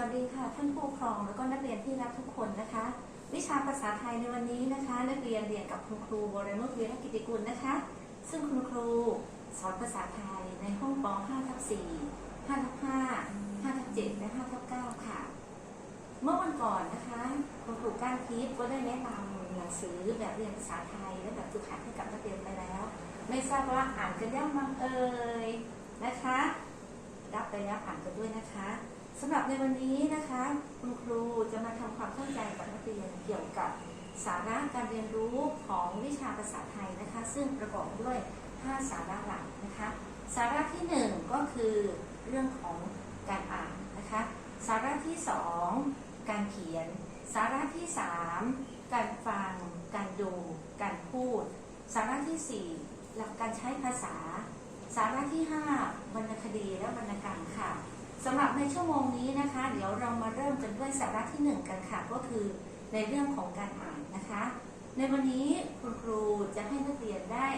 สวัสดีค่ะ ท่านผู้ปกครองแล้วก็นักเรียนที่รักทุกคนนะคะ วิชาภาษาไทยในวันนี้นะคะ นักเรียนเรียนกับคุณครูวรนุชเวียรกิติกุลนะคะ ซึ่งคุณครูสอนภาษาไทยในห้องป .5 ทับ4 5ทับ5 5ทับ7และ5ทับ9ค่ะ เมื่อวันก่อนนะคะคุณครูก้านทิพย์ก็ได้แนะนำหนังสือแบบเรียนภาษาไทยและแบบฝึกหัดให้กับนักเรียนไปแล้ว ไม่ทราบว่าอ่านกันยังมังเอ่ยนะคะ รับไปแล้วอ่านกันด้วยนะคะ สำหรับในวันนี้นะคะ คุณครูจะมาทำความเข้าใจกับนักเรียนเกี่ยวกับสาระการเรียนรู้ของวิชาภาษาไทยนะคะ ซึ่งประกอบด้วย 5 สาระหลักนะคะ สาระที่ 1 ก็คือเรื่องของการอ่านนะคะ สาระที่ 2 การเขียน สาระที่ 3 การฟัง การดู การพูด สาระที่ 4 หลักการใช้ภาษา สาระที่ 5 วรรณคดีและวรรณกรรมค่ะ สำหรับในชั่วโมงนี้นะคะ เดี๋ยวเรามาเริ่มกันด้วยสาระที่ 1 กันค่ะ ก็คือในเรื่องของการอ่านนะคะ ในวันนี้คุณครูจะให้นักเรียนได้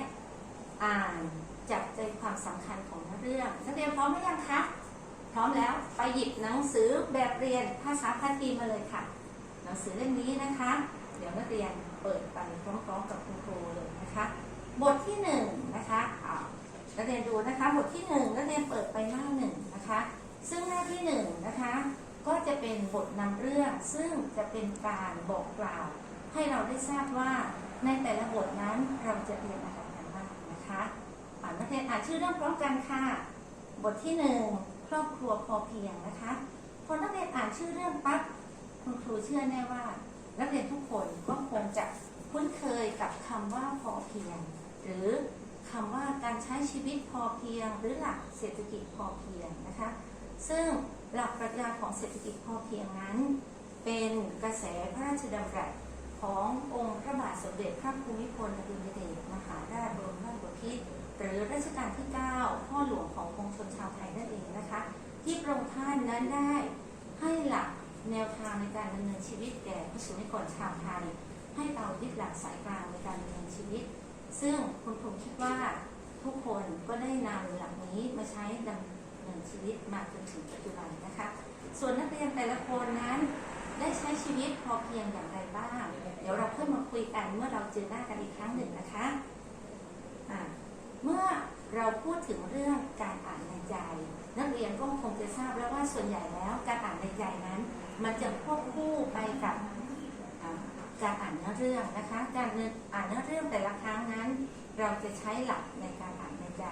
อ่านจับใจความสำคัญของเรื่องนักเรียนพร้อมหรือยังคะพร้อมแล้วไปหยิบหนังสือแบบเรียนภาษาพาลีมาเลยค่ะ หนังสือเล่มนี้นะคะ เดี๋ยวนักเรียนเปิดไปพร้อมๆกับคุณครูเลยนะคะ บทที่หนึ่งนะคะนักเรียนดูนะคะ บทที่หนึ่งนักเรียนเปิดไปหน้าหนึ่งนะคะ ซึ่งหน้าที่หนึ่งนะคะ ก็จะเป็นบทนำเรื่อง ซึ่งจะเป็นการบอกกล่าว ให้เราได้ทราบว่าในแต่ละบทนั้นเราจะเรียนอะไรกันบ้างนะคะอ่านนักเรียนอ่านชื่อเรื่องพร้อมกันค่ะ บทที่หนึ่งครอบครัวพอเพียงนะคะพอนักเรียนอ่านชื่อเรื่องปั๊บคุณครูเชื่อแน่ว่า นักเรียนทุกคนก็คงจะคุ้นเคยกับคำว่าพอเพียง หรือคำว่าการใช้ชีวิตพอเพียง หรือหลักเศรษฐกิจพอเพียงนะคะ ซึ่งหลักปรัชญาของเศรษฐกิจพอเพียงนั้น เป็นกระแสพระราชดำรัสขององค์พระบาทสมเด็จพระภูมิพลอดุลยเดชมหาราชบรมราชบพิตรหรือรัชกาลที่ 9 พ่อหลวงของปวงชนชาวไทยนั่นเองนะคะ ที่พระองค์ท่านนั้นได้ให้หลักแนวทางในการดำเนินชีวิตแก่ผู้สูงอายุชาวไทย ให้เรายึดหลักสายกลางในการดำเนินชีวิต ซึ่งคุณครูคิดว่าทุกคนก็ได้นำหลักนี้มาใช้ดำ เนินชีวิตมาจนถึงปัจจุบันนะคะ ส่วนนักเรียนแต่ละคนนั้น ได้ใช้ชีวิตพอเพียงอย่างไรบ้าง เดี๋ยวเราค่อยมมาคุยกันเมื่อเราเจอหน้ากันอีกครั้งหนึ่งนะคะะเมื่อเราพูดถึงเรื่องการอ่านในใจ นักเรียนก็คงจะทราบแล้วว่าส่วนใหญ่แล้วการอ่านในใจนั้น มันจะควบคู่ไปกับการอ่านเนื้อเรื่องนะคะ การอ่านเนื้อเรื่องแต่ละครั้งนั้น เราจะใช้หลักในการอ่านในใจ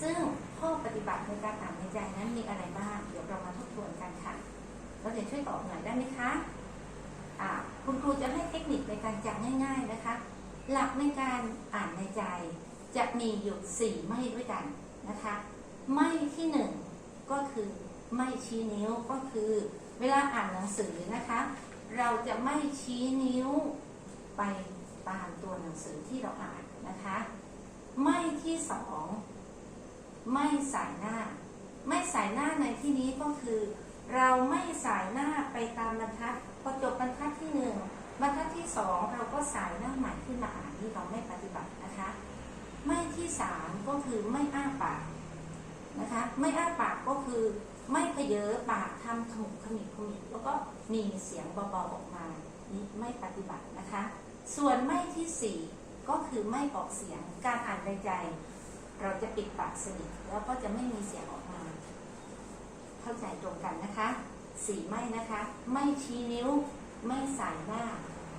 ซึ่ง ข้อปฏิบัติในการอ่านในใจนั้นมีอะไรบ้าง เดี๋ยวเรามาทบทวนกันค่ะ เราจะช่วยตอบหน่อยได้ไหมคะคุณครูจะให้เทคนิคในการจำง่าย ๆนะคะ หลักในการอ่านในใจ จะมีอยู่สี่ไม่ด้วยกันนะคะ ไม่ที่หนึ่งก็คือไม่ชี้นิ้วก็คือ เวลาอ่านหนังสือนะคะ เราจะไม่ชี้นิ้วไปตามตัวหนังสือที่เราอ่านนะคะ ไม่ที่สอง ไม่สายหน้า ไม่สายหน้าในที่นี้ก็คือ เราไม่สายหน้าไปตามบรรทัดพอจบบรรทัดที่หนึ่งบรรทัดที่สองเราก็สายหน้าใหม่ขึ้นมาอ่านที่เราไม่ปฏิบัตินะคะ ไม่ที่สามก็คือไม่อ้าปากนะคะไม่อ้าปากก็คือไม่เพเยอปากทำขมุกขมิบขมิบแล้วก็มีเสียงเบาๆออกมานี่ไม่ปฏิบัตินะคะ ส่วนไม่ที่สี่ก็คือไม่ออกเสียงการอ่านในใจ เราจะปิดปากสนิทแล้วก็จะไม่มีเสียงออกมา เข้าใจตรงกันนะคะสี่ไม่นะคะ ไม่ชี้นิ้ว ไม่สายหน้า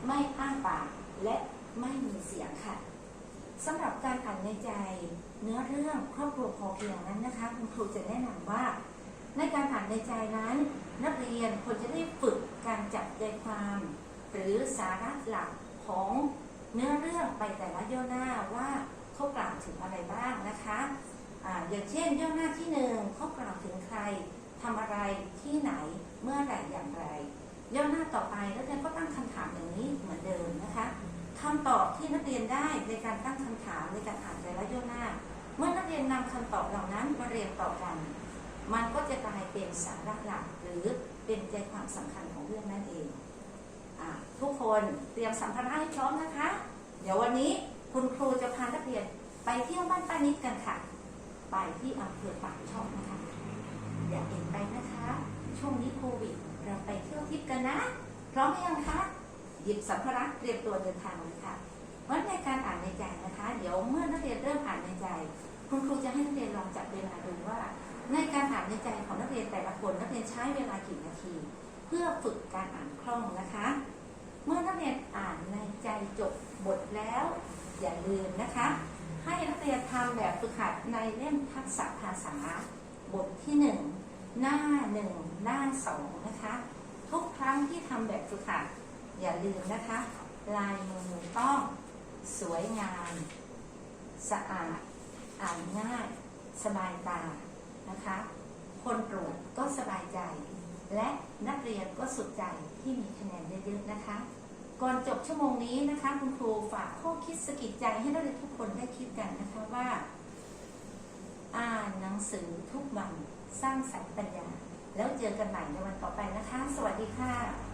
ไม่อ้าปาก และไม่มีเสียงค่ะสำหรับการอ่านในใจเนื้อเรื่องครอบครัวพอเพียงนั้นนะคะ คุณครูจะแนะนำว่า ในการอ่านในใจนั้น นักเรียนควรจะได้ฝึกการจับใจความ หรือสาระหลักของเนื้อเรื่องไปแต่ละย่อหน้าว่า เขากล่าวถึงอะไรบ้างนะคะอาอย่างเช่นย่อหน้าที่หนึ่งเขากล่าวถึงใครทำอะไรที่ไหนเมื่อไหร่อย่างไร ย่อหน้าต่อไปนักเรียนก็ตั้งคำถามอย่างนี้เหมือนเดิมนะคะคำตอบที่นักเรียนได้ในการตั้งคำถามในการอ่านแต่ละย่อหน้า เมื่อนักเรียนนำคำตอบเหล่านั้นมาเรียนต่อกัน มันก็จะกลายเป็นสาระหลักหรือเป็นใจความสำคัญของเรื่องนั่นเองอทุกคนเตรียมสัมภาระให้พร้อมนะคะ เดี๋ยววันนี้ คุณครูจะพานักเรียนไปเที่ยวบ้านป้านิดกันค่ะ ไปที่อำเภอปากช่องนะคะ อย่าเอ็นไปนะคะ ช่วงนี้โควิด เราไปเที่ยวทริปกันนะ พร้อมหรือยังคะหยิบสัมภาระเตรียมตัวเดินทางเลยค่ะวัดในการอ่านในใจนะคะ เดี๋ยวเมื่อนักเรียนเริ่มอ่านในใจ คุณครูจะให้นักเรียนลองจับเวลาดูว่า ในการอ่านในใจของนักเรียนแต่ละคนนักเรียนใช้เวลากี่นาที เพื่อฝึกการอ่านคล่องนะคะ เมื่อนักเรียนอ่านในใจจบบทแล้ว อย่าลืมนะคะ ให้นักเรียนทำแบบฝึกหัดในเล่มทักษะภาษา บทที่หนึ่งหน้าหนึ่งหน้าสองนะคะ ทุกครั้งที่ทำแบบฝึกหัด อย่าลืมนะคะ ลายมือต้อง สวยงาม สะอาด อ่านง่าย สบายตานะคะ คนตรวจก็สบายใจ และนักเรียนก็สุขใจที่มีคะแนนเยอะๆนะคะ ก่อนจบชั่วโมงนี้นะคะ คุณครูฝากข้อคิดสะกิดใจให้นักเรียนทุกคนได้คิดกันนะคะว่า อ่านหนังสือทุกวันสร้างสรรค์ปัญญา แล้วเจอกันใหม่ในวันต่อไปนะคะ สวัสดีค่ะ